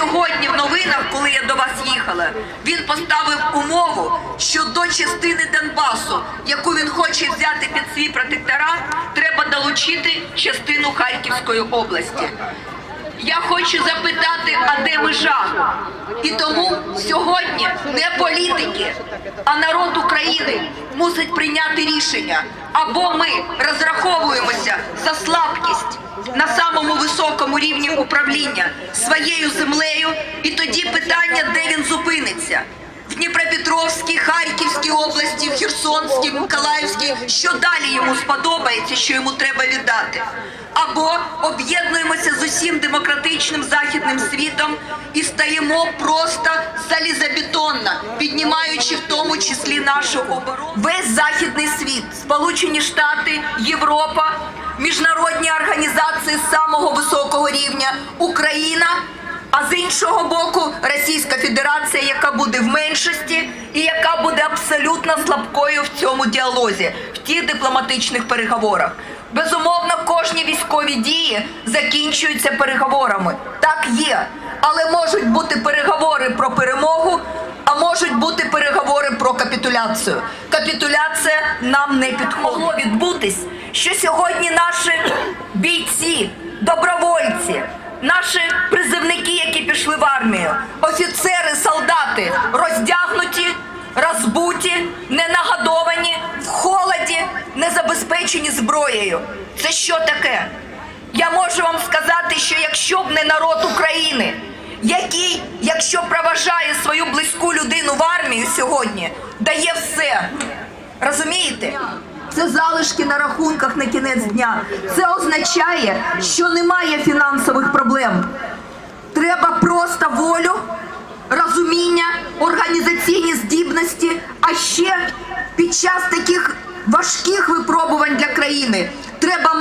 сьогодні в новинах, коли я до вас їхала, він поставив умову, що до частини Донбасу, яку він хоче взяти під свій протекторат, треба долучити частину Харківської області. Я хочу запитати, а де межа? І тому сьогодні не політики, а народ України мусить прийняти рішення. Або ми розраховуємося за слабкість високому рівні управління своєю землею, і тоді питання, де він зупиниться. В Дніпропетровській, Харківській області, в Херсонській, Миколаївській, що далі йому сподобається, що йому треба віддати. Або об'єднуємося з усім демократичним західним світом і стаємо просто залізобетонно, піднімаючи в тому числі нашу оборону. Весь західний світ, Сполучені Штати, Європа, міжнародні організації самого високого рівня, Україна. А з іншого боку, Російська Федерація, яка буде в меншості і яка буде абсолютно слабкою в цьому діалозі, в тих дипломатичних переговорах. Безумовно, кожні військові дії закінчуються переговорами. Так є. Але можуть бути переговори про перемогу, а можуть бути переговори про капітуляцію. Капітуляція нам не підходить. Відбутись, що сьогодні наші бійці, добровольці, наші призивники, які пішли в армію, офіцери, солдати роздягнуті, розбуті, ненагодовані, в холоді, не забезпечені зброєю. Це що таке? Я можу вам сказати, що якщо б не народ України, який, якщо проважає свою близьку людину в армію сьогодні, дає все. Розумієте? Це залишки на рахунках на кінець дня. Це означає, що немає фінансових проблем. Треба просто волю, розуміння, організаційні здібності, а ще під час таких важких випробувань для країни треба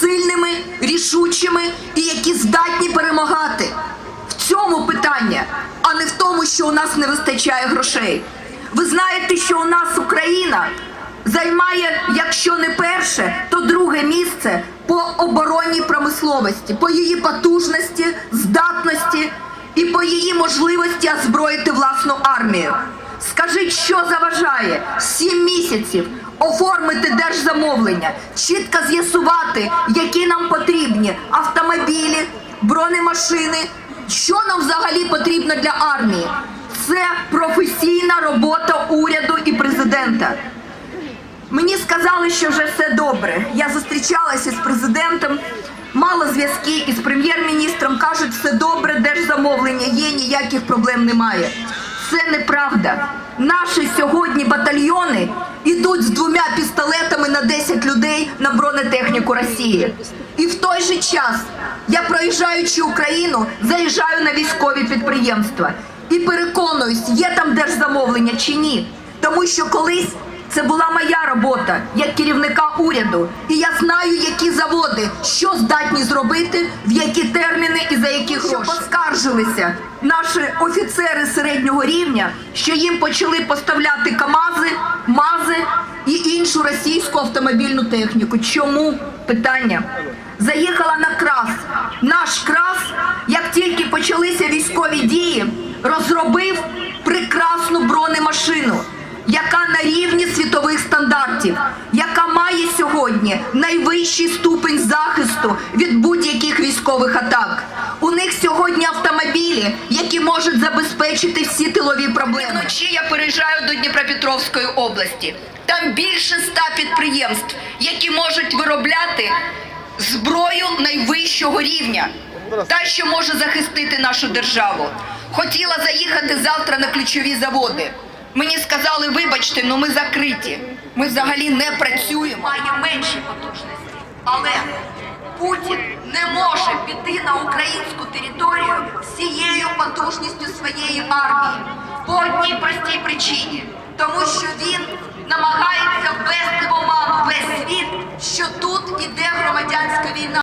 сильними, рішучими і які здатні перемагати. В цьому питання, а не в тому, що у нас не вистачає грошей. Ви знаєте, що у нас Україна займає, якщо не перше, то друге місце по оборонній промисловості, по її потужності, здатності і по її можливості озброїти власну армію. Скажіть, що заважає сім місяців оформити держзамовлення, чітко з'ясувати, які нам потрібні автомобілі, бронемашини, що нам взагалі потрібно для армії. Це професійна робота уряду і президента. Мені сказали, що вже все добре. Я зустрічалася з президентом, мала зв'язки із прем'єр-міністром. кажуть, все добре, держзамовлення є, ніяких проблем немає. Це неправда. Наші сьогодні батальйони йдуть з двома пістолетами на 10 людей на бронетехніку Росії. І в той же час я, проїжджаючи Україну, заїжджаю на військові підприємства і переконуюсь, є там держзамовлення чи ні. Тому що колись це була моя робота як керівника уряду, і я знаю, які заводи що здатні зробити, в які терміни і за які гроші. Що поскаржилися наші офіцери середнього рівня, що їм почали поставляти КАМАЗи, МАЗи і іншу російську автомобільну техніку. Чому питання? Заїхала на крас. Наш крас, як тільки почалися військові дії, розробив прекрасну бронемашину яка на рівні світових стандартів, яка має сьогодні найвищий ступень захисту від будь-яких військових атак. У них сьогодні автомобілі, які можуть забезпечити всі тилові проблеми. Вночі я переїжджаю до Дніпропетровської області. Там більше ста підприємств, які можуть виробляти зброю найвищого рівня, та що може захистити нашу державу. Хотіла заїхати завтра на ключові заводи. Мені сказали, вибачте, ну ми закриті. Ми взагалі не працюємо. Має менші потужності. Але Путін не може піти на українську територію всією потужністю своєї армії по одній простій причині, тому що він намагається ввести в оману весь світ, що тут іде громадянська війна.